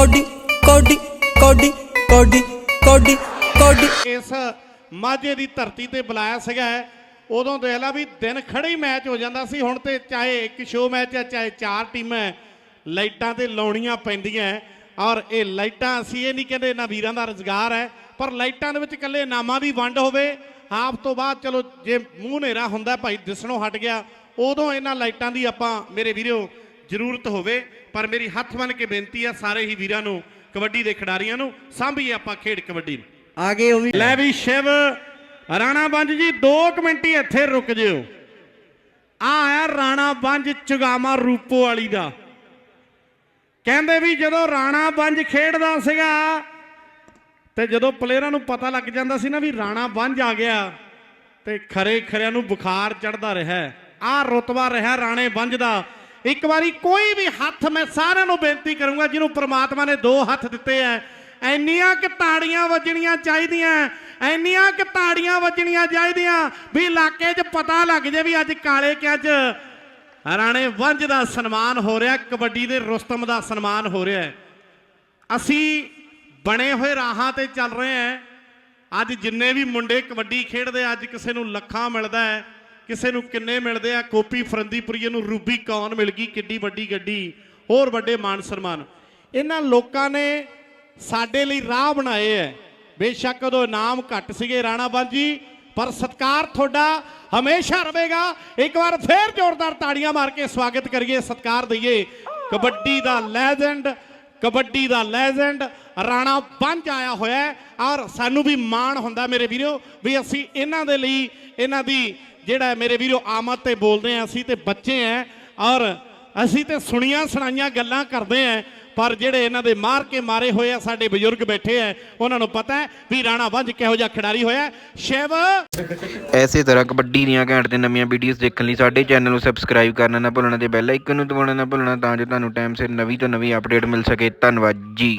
Cody ਕੋਡੀ ਕੋਡੀ ਕੋਡੀ ਕੋਡੀ ਕੋਡੀ। ਇਸ ਮਾਝੇ ਦੀ ਧਰਤੀ ਤੇ ਬੁਲਾਇਆ ਸੀਗਾ ਉਦੋਂ ਦੇਖ ਲਾ ਵੀ ਦਿਨ ਖੜੇ ਹੀ ਮੈਚ ਹੋ ਜਾਂਦਾ ਸੀ। ਹੁਣ ਤੇ ਚਾਹੇ ਇੱਕ ਸ਼ੋ ਮੈਚ ਹੈ, ਚਾਹੇ ਚਾਰ ਟੀਮਾਂ ਲਾਈਟਾਂ ਤੇ ਲਾਉਣੀਆਂ ਪੈਂਦੀਆਂ ਔਰ ਇਹ ਲਾਈਟਾਂ ਅਸੀਂ ਇਹ ਨਹੀਂ ਕਹਿੰਦੇ ਇਹਨਾਂ ਵੀਰਾਂ ਦਾ ਰੁਜ਼ਗਾਰ ਹੈ, ਪਰ ਲਾਈਟਾਂ ਦੇ ਵਿੱਚ ਇਕੱਲੇ ਨਾਮਾਂ ਦੀ ਵੰਡ ਹੋਵੇ ਹਾਫ ਤੋਂ ਬਾਅਦ ਚਲੋ ਜੇ ਮੂੰਹ ਹਨੇਰਾ ਹੁੰਦਾ ਭਾਈ, ਦਿਸਣੋਂ ਹਟ ਗਿਆ, ਉਦੋਂ ਇਹਨਾਂ ਲਾਈਟਾਂ ਦੀ ਆਪਾਂ ਮੇਰੇ ਵੀਰੋ ਜ਼ਰੂਰਤ ਹੋਵੇ। ਪਰ ਮੇਰੀ ਹੱਥ ਬੰਨ ਕੇ ਬੇਨਤੀ ਹੈ ਸਾਰੇ ਹੀ ਵੀਰਾਂ ਨੂੰ ਕਬੱਡੀ ਦੇ ਖਿਡਾਰੀਆਂ ਨੂੰ ਸਾਂਭੀਏ ਆਪਾਂ ਖੇਡ ਕਬੱਡੀ ਨੂੰ। ਆਗੇ ਉਹ ਵੀ ਲੈ ਵੀ ਸ਼ਿਵ ਰਾਣਾ ਬੰਜ ਜੀ 2 ਮਿੰਟ ਹੀ ਇੱਥੇ ਰੁਕ ਜਿਓ। ਆ ਆਇਆ ਰਾਣਾ ਬੰਜ ਚੁਗਾਮਾ ਰੂਪੋ ਵਾਲੀ ਦਾ। ਕਹਿੰਦੇ ਵੀ ਜਦੋਂ ਰਾਣਾ ਬੰਜ ਖੇਡਦਾ ਸੀਗਾ ਤੇ ਜਦੋਂ ਪਲੇਅਰਾਂ ਨੂੰ ਪਤਾ ਲੱਗ ਜਾਂਦਾ ਸੀ ਨਾ ਵੀ ਰਾਣਾ ਬੰਜ ਆ ਗਿਆ ਤੇ ਖਰੇ ਖਰਿਆਂ ਨੂੰ ਬੁਖਾਰ ਚੜਦਾ ਰਿਹਾ। ਆ ਰੁਤਬਾ ਰਿਹਾ ਰਾਣੇ ਬੰਜ ਦਾ। ਇੱਕ ਵਾਰੀ ਕੋਈ ਵੀ ਹੱਥ ਮੈਂ ਸਾਰਿਆਂ ਨੂੰ ਬੇਨਤੀ ਕਰੂੰਗਾ, ਜਿਹਨੂੰ ਪ੍ਰਮਾਤਮਾ ਨੇ ਦੋ ਹੱਥ ਦਿੱਤੇ ਐ, ਐਨੀਆਂ ਕਿ ਤਾੜੀਆਂ ਵੱਜਣੀਆਂ ਚਾਹੀਦੀਆਂ, ਐਨੀਆਂ ਕਿ ਤਾੜੀਆਂ ਵੱਜਣੀਆਂ ਚਾਹੀਦੀਆਂ, ਵੀ ਇਲਾਕੇ 'ਚ ਪਤਾ ਲੱਗ ਜੇ ਵੀ ਅੱਜ ਕਾਲੇ ਕਿ ਅੱਜ ਰਾਣੇ ਵੰਜ ਦਾ ਸਨਮਾਨ ਹੋ ਰਿਹਾ, ਕਬੱਡੀ ਦੇ ਰੁਸਤਮ ਦਾ ਸਨਮਾਨ ਹੋ ਰਿਹਾ ਅਸੀਂ ਬਣੇ ਹੋਏ ਰਾਹਾਂ ਤੇ ਚੱਲ ਰਹੇ ਹਾਂ ਅੱਜ ਜਿੰਨੇ ਵੀ ਮੁੰਡੇ ਕਬੱਡੀ ਖੇਡਦੇ ਅੱਜ ਕਿਸੇ ਨੂੰ ਲੱਖਾਂ ਮਿਲਦਾ ਹੈ ਕਿਸੇ ਨੂੰ ਕਿੰਨੇ ਮਿਲਦੇ ਆ? ਕੋਪੀ ਫਰੰਦੀਪੁਰੀਏ ਨੂੰ ਰੂਬੀ ਕੌਣ ਮਿਲ ਗਈ? ਕਿੱਡੀ ਵੱਡੀ ਗੱਡੀ, ਹੋਰ ਵੱਡੇ ਮਾਨ ਸਨਮਾਨ। ਇਹਨਾਂ ਲੋਕਾਂ ਨੇ ਸਾਡੇ ਲਈ ਰਾਹ ਬਣਾਏ ਐ। ਬੇਸ਼ੱਕ ਉਦੋਂ ਨਾਮ ਘੱਟ ਸੀਗੇ ਰਾਣਾ ਬਾਜੀ ਪਰ ਸਤਕਾਰ ਤੁਹਾਡਾ ਹਮੇਸ਼ਾ ਰਹੇਗਾ। ਇੱਕ ਵਾਰ ਫੇਰ ਜ਼ੋਰਦਾਰ ਤਾੜੀਆਂ ਮਾਰ ਕੇ ਸਵਾਗਤ ਕਰੀਏ, ਸਤਕਾਰ ਦਈਏ। ਕਬੱਡੀ ਦਾ ਲੈਜੈਂਡ ਕਬੱਡੀ ਦਾ ਲੈਜੈਂਡ ਰਾਣਾ ਬੰਜ ਆਇਆ ਹੋਇਆ ਔਰ ਸਾਨੂੰ ਵੀ ਮਾਣ ਹੁੰਦਾ ਮੇਰੇ ਵੀਰੋ, ਵੀ ਅਸੀਂ ਇਹਨਾਂ ਦੇ ਲਈ, ਇਹਨਾਂ ਦੀ ਜਿਹੜਾ ਮੇਰੇ ਵੀਰੋ ਆਮਦ ਤੇ ਬੋਲਦੇ ਆ ਅਸੀਂ ਤੇ ਬੱਚੇ ਆ ਔਰ ਅਸੀਂ ਤੇ ਸੁਣੀਆਂ ਸੁਣਾਈਆਂ ਗੱਲਾਂ ਕਰਦੇ ਆ ਪਰ ਜਿਹੜੇ ਇਹਨਾਂ ਦੇ ਮਾਰ ਕੇ ਮਾਰੇ ਹੋਏ ਆ, ਸਾਡੇ ਬਜ਼ੁਰਗ ਬੈਠੇ ਆ, ਉਹਨਾਂ ਨੂੰ ਪਤਾ ਹੈ ਵੀ ਰਾਣਾ ਬੰਜ ਕਿਹੋ ਜਿਹਾ ਖਿਡਾਰੀ ਹੋਇਆ ਹੈ। ਸ਼ਿਵ! ਐਸੇ ਤਰ੍ਹਾਂ ਕਬੱਡੀ ਦੀਆਂ ਘੈਂਟ ਤੇ ਨਵੀਆਂ ਵੀਡੀਓਜ਼ ਦੇਖਣ ਲਈ ਸਾਡੇ ਚੈਨਲ ਨੂੰ ਸਬਸਕ੍ਰਾਈਬ ਕਰਨਾ ਨਾ ਭੁੱਲਣਾ ਤੇ ਬੈਲ ਆਈਕਨ ਨੂੰ ਦਬਾਉਣਾ ਨਾ ਭੁੱਲਣਾ ਤਾਂ ਜੋ ਤੁਹਾਨੂੰ ਟਾਈਮ ਸਿਰ ਨਵੀਂ ਤੋਂ ਨਵੀਂ ਅਪਡੇਟ ਮਿਲ ਸਕੇ। ਧੰਨਵਾਦ ਜੀ।